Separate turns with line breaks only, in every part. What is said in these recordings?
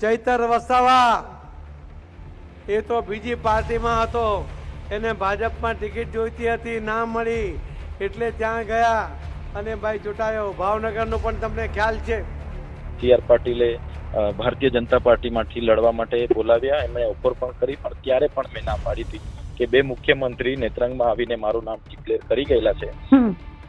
ચૈતર વસાવા. એ તો બીજી પાર્ટીમાં હતો. એને ભાજપમાં ટિકિટ જોઈતી હતી ના મળી. એટલે ત્યાં ગયા અને ભાઈ ચૂંટાયો. ભાવનગરનો પણ તમને ખ્યાલ છે.
સી આર પાટીલે ભારતીય જનતા પાર્ટીમાંથી લડવા માટે બોલાવ્યા. એમણે ઓફર પણ કરી પણ ત્યારે પણ મેં ના પાડી હતી કે બે મુખ્યમંત્રી નેત્રંગમાં આવીને મારું નામ ડિક્લેર કરી ગયેલા છે.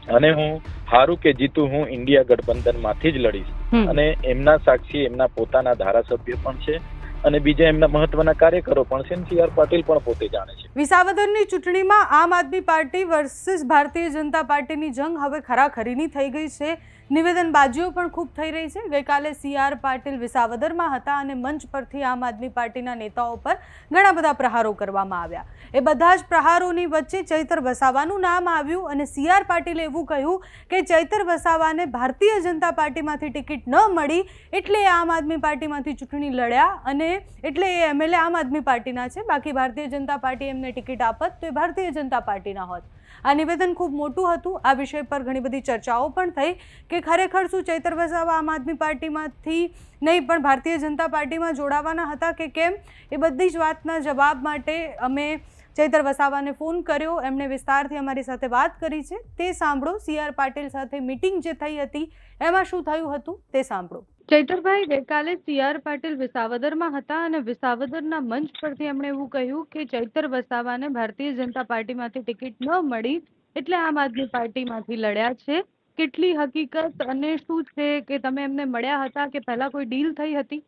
અને હું હારું કે જીતું હું ઇન્ડિયા ગઠબંધનમાંથી જ લડીશ. અને એમના સાક્ષી એમના પોતાના ધારાસભ્ય પણ છે. અને બીજા એમના મહત્વના કાર્યકરો પણ છે. સી આર પાટીલ પણ પોતે જાણે છે.
વિસાવદરની ચૂંટણીમાં આમ આદમી પાર્ટી વર્સિસ ભારતીય જનતા પાર્ટીની જંગ હવે ખરાખરીની થઈ ગઈ છે. નિવેદનબાજીઓ પણ ખૂબ થઈ રહી છે. ગઈકાલે સી આર પાટીલ વિસાવદરમાં હતા અને મંચ પરથી આમ આદમી પાર્ટીના નેતાઓ પર ઘણા બધા પ્રહારો કરવામાં આવ્યા. એ બધા જ પ્રહારોની વચ્ચે ચૈતર વસાવાનું નામ આવ્યું અને સી આર પાટીલે એવું કહ્યું કે ચૈતર વસાવાને ભારતીય જનતા પાર્ટીમાંથી ટિકિટ ન મળી એટલે એ આમ આદમી પાર્ટીમાંથી ચૂંટણી લડ્યા અને એટલે એ એમએલએ આમ આદમી પાર્ટીના છે. બાકી ભારતીય જનતા પાર્ટી એમને ટિકિટ આપત તો એ ભારતીય જનતા પાર્ટીના હોત. આ નિવેદન ખૂબ મોટું હતું. આ વિષય પર ઘણી બધી ચર્ચાઓ પણ થઈ કે ખરેખર શું ચૈતર વસાવા આમ આદમી પાર્ટીમાંથી નહીં, પણ ભારતીય જનતા પાર્ટીમાં જોડાવાના હતા કે કેમ? એ બધી જ વાતના જવાબ માટે અમે ચૈતર વસાવાને ફોન કર્યો. એમણે વિસ્તારથી અમારી સાથે વાત કરી છે. તે સાંભળો. સી આર પાટીલ સાથે મિટિંગ જે થઈ હતી, એમાં શું થયું હતું તે સાંભળો. ચૈતરભાઈ, ગઈકાલે સી આર પાટીલ વિસાવદરમાં હતા અને વિસાવદરના મંચ પરથી એમણે એવું કહ્યું કે ચૈતર વસાવાને ભારતીય જનતા પાર્ટીમાંથી ટિકિટ ન મળી એટલે આમ આદમી પાર્ટીમાંથી લડ્યા છે. કેટલી હકીકત અને શું છે કે તમે એમને મળ્યા હતા કે પહેલા કોઈ ડીલ થઈ હતી?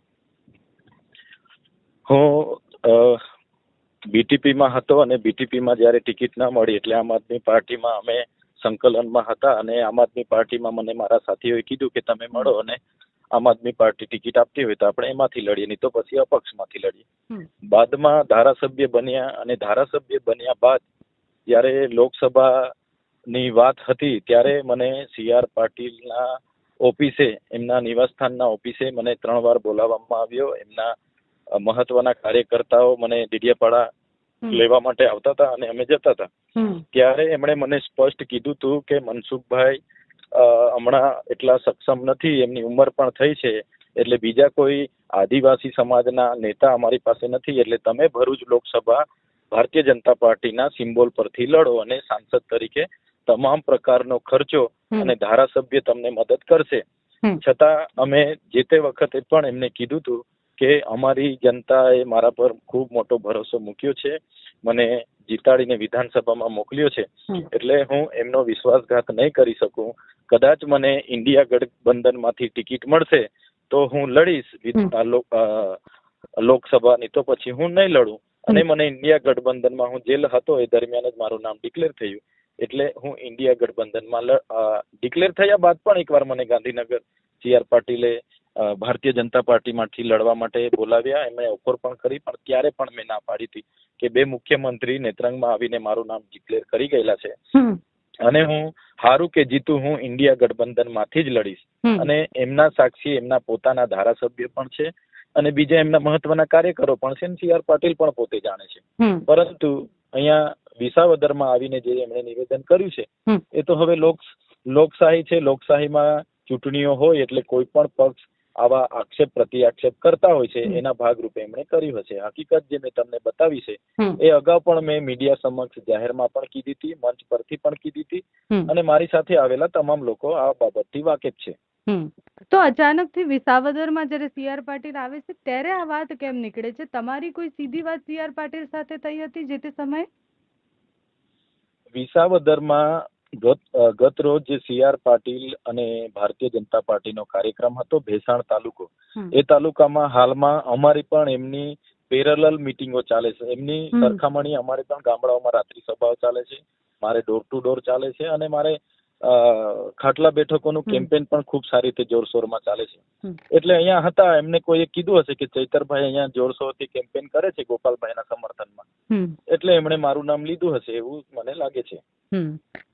હું બીટીપીમાં હતો અને બીટીપીમાં જ્યારે ટિકિટ ના મળી એટલે આમ આદમી પાર્ટીમાં અમે સંકલનમાં હતા અને આમ આદમી પાર્ટીમાં મને મારા સાથીઓએ કીધું કે તમે મળો અને આમ આદમી પાર્ટી ટિકિટ આપતી હોય તો આપણે એમાંથી લડીએ નહીં તો પછી અપક્ષમાંથી લડીએ. બાદમાં ધારાસભ્ય બન્યા અને ધારાસભ્ય બન્યા બાદ જ્યારે લોકસભાની વાત હતી ત્યારે મને સી આર પાટીલના ઓફિસે એમના નિવાસસ્થાનના ઓફિસે મને ત્રણ વાર બોલાવવામાં આવ્યો. એમના મહત્વના કાર્યકર્તાઓ મને ડીડિયાપાડા લેવા માટે આવતા હતા અને અમે જતા હતા. ત્યારે એમણે મને સ્પષ્ટ કીધું હતું કે મનસુખભાઈ હમણાં એટલા સક્ષમ નથી એમની ઉંમર પણ થઈ છે. એટલે બીજા કોઈ આદિવાસી સમાજના નેતા અમારી પાસે નથી. એટલે તમે ભરૂચ લોકસભા ભારતીય જનતા પાર્ટીના સિમ્બોલ પરથી લડો અને સાંસદ તરીકે તમામ પ્રકારનો ખર્ચો અને ધારાસભ્ય તમને મદદ કરશે. છતાં અમે જે તે વખતે પણ એમને કીધું હતું કે અમારી જનતાએ મારા પર ખૂબ મોટો ભરોસો મૂક્યો છે મને જીતાડીને વિધાનસભામાં મોકલ્યો છે. એટલે હું એમનો વિશ્વાસઘાત નહીં કરી શકું. કદાચ મને ઇન્ડિયા ગઠબંધનમાંથી ટિકિટ મળશે તો હું લડીશ લોકસભાની. તો પછી હું નહીં લડું. અને મને ઇન્ડિયા ગઠબંધનમાં હું જેલ હતો એ દરમિયાન જ મારું નામ ડિક્લેર થયું. એટલે હું ઇન્ડિયા ગઠબંધનમાં ડિક્લેર થયા બાદ પણ એકવાર મને ગાંધીનગર સી આર પાટીલે ભારતીય જનતા પાર્ટીમાંથી લડવા માટે બોલાવ્યા. એમણે ઓફર પણ કરી પણ ત્યારે પણ મેં ના પાડી હતી કે બે મુખ્યમંત્રી નેત્રંગમાં આવીને મારું નામ ડિક્લેર કરી ગયેલા છે. અને હું હારું કે જીતું હું ઇન્ડિયા ગઠબંધનમાંથી જ લડીશ. અને એમના સાક્ષી એમના પોતાના ધારાસભ્ય પણ છે અને બીજા એમના મહત્વના કાર્યકરો પણ છે. સી આર પાટીલ પણ પોતે જાણે છે. પરંતુ અહીંયા વિસાવદરમાં આવીને જે એમણે નિવેદન કર્યું છે એ તો હવે લોક લોકશાહી છે. લોકશાહીમાં ચૂંટણીઓ હોય એટલે કોઈ પણ પક્ષ આવા આક્ષેપ પ્રતિ આક્ષેપ કરતા હોય છે
એના
એના ભાગરૂપે એમણે કર્યું હશે. હકીકત જે મેં તમને બતાવી છે એ અગાઉ પણ મેં મીડિયા સમક્ષ જાહેરમાં પણ કીધી હતી મંચ પરથી પણ કીધી હતી અને મારી સાથે આવેલા તમામ લોકો આ બાબતથી વાકેફ છે.
તો અચાનકથી વિસાવદરમાં જ્યારે સી આર પાટીલ આવે છે ત્યારે આ વાત કેમ નીકળે છે? તમારી કોઈ સીધી વાત સી આર પાટીલ સાથે થઈ હતી જે તે સમયે?
વિસાવદરમાં ગત ગત રોજ સી આર પાટીલ અને ભારતીય જનતા પાર્ટીનો કાર્યક્રમ હતો ભેસાણ તાલુકો. એ તાલુકામાં હાલમાં અમારી પણ એમની પેરેલલ મિટિંગો ચાલે છે. એમની સરખામણી અમારે પણ ગામડાઓમાં રાત્રિ સભાઓ ચાલે છે. મારે ડોર ટુ ડોર ચાલે છે અને મારે ખાટલા બેઠકોનું કેમ્પેન પણ ખૂબ સારી રીતે જોરશોરમાં ચાલે છે. એટલે અહીંયા હતા એમને કોઈએ કીધું હશે કે ચૈતરભાઈ અહીંયા જોરશોરથી કેમ્પેન કરે છે ગોપાલભાઈના સમર્થનમાં. એટલે એમણે મારું નામ લીધું હશે એવું મને લાગે છે.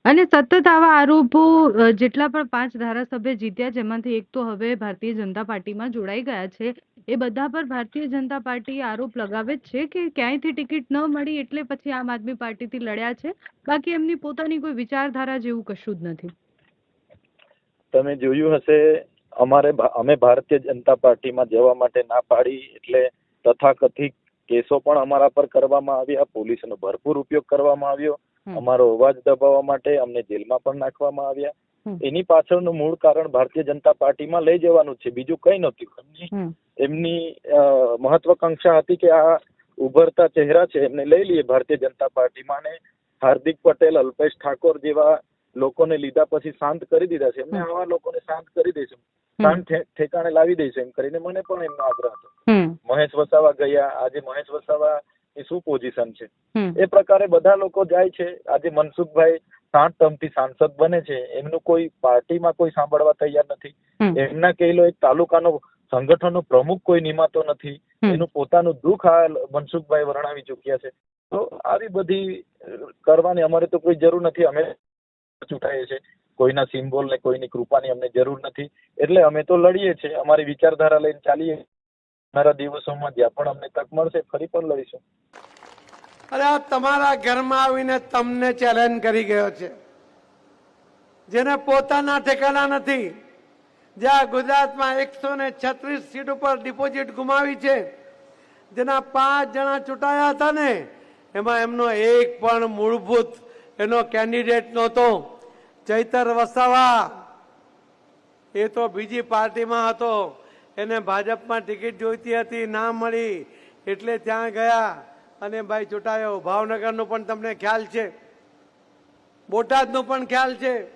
અને સતત આવા આરોપો જેટલા પણ પાંચ ધારાસભ્ય જીત્યા જેમાંથી એક તો હવે ભારતીય જનતા પાર્ટીમાં જોડાઈ ગયા છે. એ બધા પર ભારતીય જનતા પાર્ટી આરોપ લગાવે જ છે કે ક્યાંયથી ટિકિટ ન મળી એટલે પછી આમ આદમી પાર્ટીથી લડ્યા છે. બાકી એમની પોતાની કોઈ વિચારધારા જેવું કશું જ નથી.
તમે જોયું હશે અમારે અમે ભારતીય જનતા પાર્ટીમાં જવા માટે ના પાડી એટલે તથાકથિત કેસો પણ અમારા પર કરવામાં આવ્યા પોલીસનો ભરપૂર ઉપયોગ કરવામાં આવ્યો અમારો અવાજ દબાવવા માટે અમને જેલમાં પણ નાખવામાં આવ્યા. એની પાછળનું મૂળ કારણ ભારતીય જનતા પાર્ટીમાં લઈ જવાનું છે બીજું કઈ નહોતું. એમની મહત્વાકાંક્ષા હતી કે આ ઉભરતા ચહેરા છે એમને લઈ લઈએ ભારતીય જનતા પાર્ટીમાં અને હાર્દિક પટેલ અલ્પેશ ઠાકોર જેવા લોકોને લીધા પછી શાંત કરી દીધા છે. એમને આવા લોકોને શાંત કરી દઈશું. શાંત ઠેકાણે લાવી દઈશું એમ કરીને મને પણ એમનો આગ્રહ હતો. મહેશ વસાવા ગયા. આજે મહેશ વસાવા ની શું પોઝિશન છે? એ પ્રકારે બધા લોકો જાય છે. આજે મનસુખભાઈ સાત ટર્મથી સાંસદ બને છે. એમનું કોઈ પાર્ટીમાં કોઈ સાંભળવા તૈયાર નથી. એમના કહેલો એક તાલુકાનો સંગઠનનો પ્રમુખ કોઈ નિમાતો નથી. એનું પોતાનું દુઃખ આ મનસુખભાઈ વર્ણવી ચૂક્યા છે. તો આવી બધી કરવાની અમારે તો કોઈ જરૂર નથી. અમે ચૂંટાઈએ છે કોઈના સિમ્બોલ ને કોઈની કૃપાની અમને જરૂર નથી. એટલે અમે તો લડીએ છીએ. અમારી વિચારધારા લઈને ચાલીએ મારા દિવસોમાં જ્યાં પણ અમને તક મળશે ફરી પણ લડીશું.
અરે આ તમારા ઘરમાં આવીને તમને ચેલેન્જ કરી ગયો છે. જેને પોતાના ઠેકાણા નથી જ્યાં ગુજરાતમાં એકસો ને છત્રીસ સીટ ઉપર ડિપોઝિટ ગુમાવી છે. જેના પાંચ જણા ચૂંટાયા હતા ને, એમાં એમનો એક પણ મૂળભૂત એનો કેન્ડિડેટ નહોતો. ચૈતર વસાવા, એ તો બીજી પાર્ટીમાં હતો. એને ભાજપમાં ટિકિટ જોઈતી હતી, ના મળી, એટલે ત્યાં ગયા. અને ભાઈ ચૂંટાયો. ભાવનગરનો પણ તમને ખ્યાલ છે. બોટાદનો પણ ખ્યાલ છે.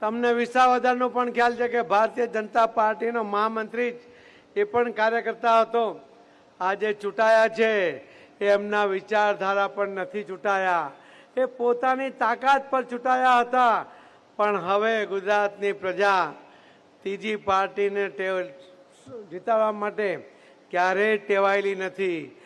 તમને વિસાવદરનો પણ ખ્યાલ છે કે ભારતીય જનતા પાર્ટીનો મહામંત્રી એ પણ કાર્યકર્તા હતો. આજે ચૂંટાયા છે. એમના વિચારધારા પર નથી ચૂંટાયા. એ પોતાની તાકાત પર ચૂંટાયા હતા. પણ હવે ગુજરાતની પ્રજા ત્રીજી પાર્ટીને ટેવ જીતાડવા માટે ક્યારેય ટેવાયેલી નથી.